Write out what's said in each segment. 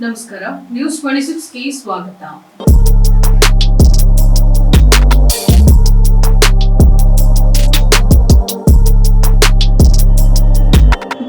ನಮಸ್ಕಾರ. News twenty ಸಿಕ್ಸ್ಗೆ ಸ್ವಾಗತ.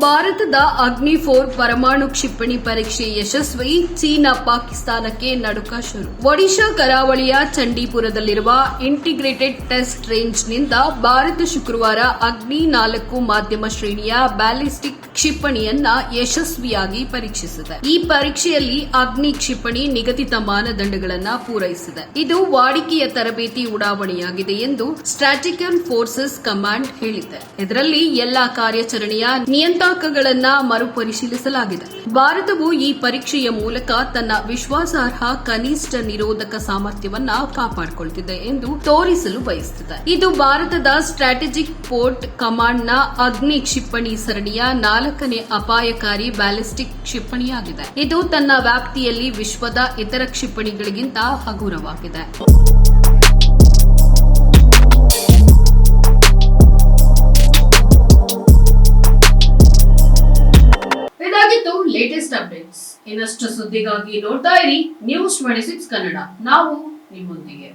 ಭಾರತದ ಅಗ್ನಿ ಫೋರ್ ಪರಮಾಣು ಕ್ಷಿಪಣಿ ಪರೀಕ್ಷೆ ಯಶಸ್ವಿ. ಚೀನಾ ಪಾಕಿಸ್ತಾನಕ್ಕೆ ನಡುಕ ಶುರು. ಒಡಿಶಾ ಕರಾವಳಿಯ ಚಂಡೀಪುರದಲ್ಲಿರುವ ಇಂಟಿಗ್ರೇಟೆಡ್ ಟೆಸ್ಟ್ ರೇಂಜ್ನಿಂದ ಭಾರತ ಶುಕ್ರವಾರ ಅಗ್ನಿ ನಾಲ್ಕು ಮಾಧ್ಯಮ ಶ್ರೇಣಿಯ ಬ್ಯಾಲಿಸ್ಟಿಕ್ ಕ್ಷಿಪಣಿಯನ್ನ ಯಶಸ್ವಿಯಾಗಿ ಪರೀಕ್ಷಿಸಿದೆ. ಈ ಪರೀಕ್ಷೆಯಲ್ಲಿ ಅಗ್ನಿ ಕ್ಷಿಪಣಿ ನಿಗದಿತ ಮಾನದಂಡಗಳನ್ನ ಪೂರೈಸಿದೆ. ಇದು ವಾಡಿಕೆಯ ತರಬೇತಿ ಉಡಾವಣೆಯಾಗಿದೆ ಎಂದು ಸ್ಟ್ರಾಟಿಕಲ್ ಫೋರ್ಸಸ್ ಕಮಾಂಡ್ ಹೇಳಿದೆ. ಇದರಲ್ಲಿ ಎಲ್ಲಾ ಕಾರ್ಯಾಚರಣೆಯ ನಿಯಂತ್ರಕಗಳನ್ನ ಮರುಪರಿಶೀಲಿಸಲಾಗಿದೆ. ಭಾರತವು ಈ ಪರೀಕ್ಷೆಯ ಮೂಲಕ ತನ್ನ ವಿಶ್ವಾಸಾರ್ಹ ಕನಿಷ್ಠ ನಿರೋಧಕ ಸಾಮರ್ಥ್ಯವನ್ನ ಕಾಪಾಡಿಕೊಳ್ತಿದೆ ಎಂದು ತೋರಿಸಲು ಬಯಸುತ್ತಿದೆ. ಇದು ಭಾರತದ ಸ್ಟ್ರಾಟಜಿಕ್ ಪೋರ್ಟ್ ಕಮಾಂಡ್ನ ಅಗ್ನಿ ಕ್ಷಿಪಣಿ ಸರಣಿಯ ನಾಲ್ಕನೇ ಅಪಾಯಕಾರಿ ಬ್ಯಾಲಿಸ್ಟಿಕ್ ಕ್ಷಿಪಣಿಯಾಗಿದೆ. ಇದು ತನ್ನ ವ್ಯಾಪ್ತಿಯಲ್ಲಿ ವಿಶ್ವದ ಇತರ ಕ್ಷಿಪಣಿಗಳಿಗಿಂತ ಹಗುರವಾಗಿದೆ. ಇದಾಗಿತ್ತು ಲೇಟೆಸ್ಟ್ ಅಪ್ಡೇಟ್ಸ್ ಇನ್ನಷ್ಟು ಸುದ್ದಿಗಾಗಿ ನೋಡ್ತಾ ಇರಿ ನ್ಯೂಸ್ ಟ್ವೆಂಟಿ ಸಿಕ್ಸ್ ಕನ್ನಡ. ನಾವು ನಿಮ್ಮೊಂದಿಗೆ.